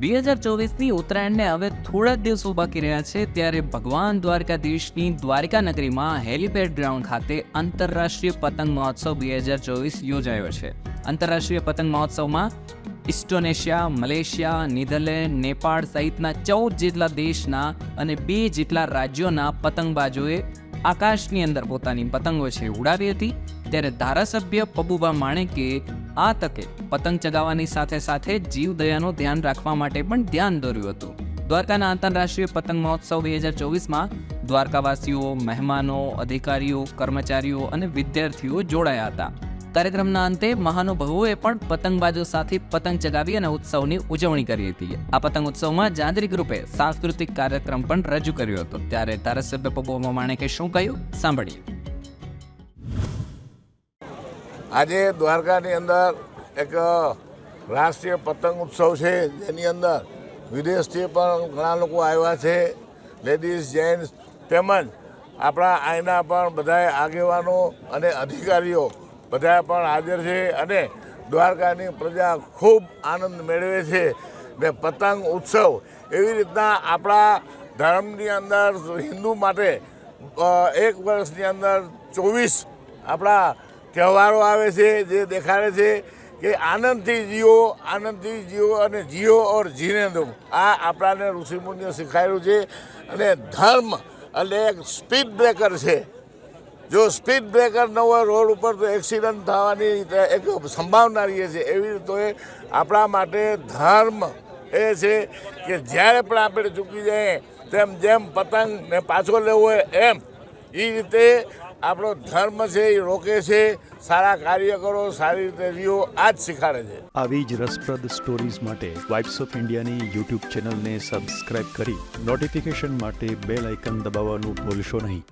બે હજાર ચોવીસની ઉત્તરાયણને હવે થોડા જ દિવસો બાકી રહ્યા છે ત્યારે ભગવાન દ્વારકાધીશની દ્વારકા નગરીમાં હેલિપેડ ગ્રાઉન્ડ ખાતે આંતરરાષ્ટ્રીય પતંગ મહોત્સવ બે હજાર ચોવીસ યોજાયો છે. આંતરરાષ્ટ્રીય પતંગ મહોત્સવમાં ઇસ્ટોનેશિયા, મલેશિયા, નીધરલેન્ડ, નેપાળ સહિતના ચૌદ જેટલા દેશના અને બે જેટલા રાજ્યોના પતંગબાજોએ આકાશની અંદર પોતાની પતંગો છે, ઉડાવી હતી. ત્યારે ધારાસભ્ય પબુભા માણેકે આ તકે પતંગ ચગાવવાની સાથે સાથે જીવદયાનું ધ્યાન રાખવા માટે પણ ધ્યાન દોર્યું હતું. દ્વારકાના આંતરરાષ્ટ્રીય પતંગ મહોત્સવ બે હજાર ચોવીસમાં દ્વારકાવાસીઓ, મહેમાનો, અધિકારીઓ, કર્મચારીઓ અને વિદ્યાર્થીઓ જોડાયા હતા. કાર્યક્રમના અંતે મહાનુભાવોએ પણ પતંગબાજો સાથે પતંગ ચગાવી અને ઉત્સવની ઉજવણી કરી હતી. આ પતંગ ઉત્સવમાં જાંજરી રૂપે સાંસ્કૃતિક કાર્યક્રમ પણ રજૂ કર્યો હતો. ત્યારે ધારાસભ્ય પબુભા માણેકે શું કહ્યું? સાંભળીએ. આજે દ્વારકાની અંદર એક રાષ્ટ્રીય પતંગ ઉત્સવ છે, જેની અંદર વિદેશથી પણ ઘણા લોકો આવ્યા છે. લેડીઝ, જેન્ટ્સ તેમજ આપણા આઈના પણ બધાએ આગેવાનો અને અધિકારીઓ બધા પણ હાજર છે અને દ્વારકાની પ્રજા ખૂબ આનંદ મેળવે છે ને પતંગ ઉત્સવ એવી રીતના આપણા ધર્મની અંદર હિન્દુ માટે એક વર્ષની અંદર ચોવીસ આપણા તહેવારો આવે છે, જે દેખાડે છે કે આનંદથી જીવો આનંદથી જીવો અને જીવો ઓર જીને દો. આ આપણાને ઋષિમુનિઓ શીખાયેલું છે અને ધર્મ એટલે એક સ્પીડ બ્રેકર છે. જો સ્પીડ બ્રેકર ન હોય, રોડ ઉપર તો એક્સિડન્ટ થવાની એક સંભાવના રહે છે. એવી રીતે આપણા માટે ધર્મ એ છે કે જ્યારે પણ આપણે ચૂકી જઈએ, તેમ જેમ પતંગને પાછો લેવો હોય, એમ. એ રીતે આપણો ધર્મ છે, એ રોકે છે, સારા કાર્ય કરો, સારી રીતે રહ્યો આ જ શીખાડે છે. આવી જ રસપ્રદ સ્ટોરીઝ માટે વાઇબ્સ ઓફ ઇન્ડિયાની યુટ્યુબ ચેનલને સબસ્ક્રાઇબ કરી નોટિફિકેશન માટે બેલ આઇકન દબાવવાનું ભૂલશો નહીં.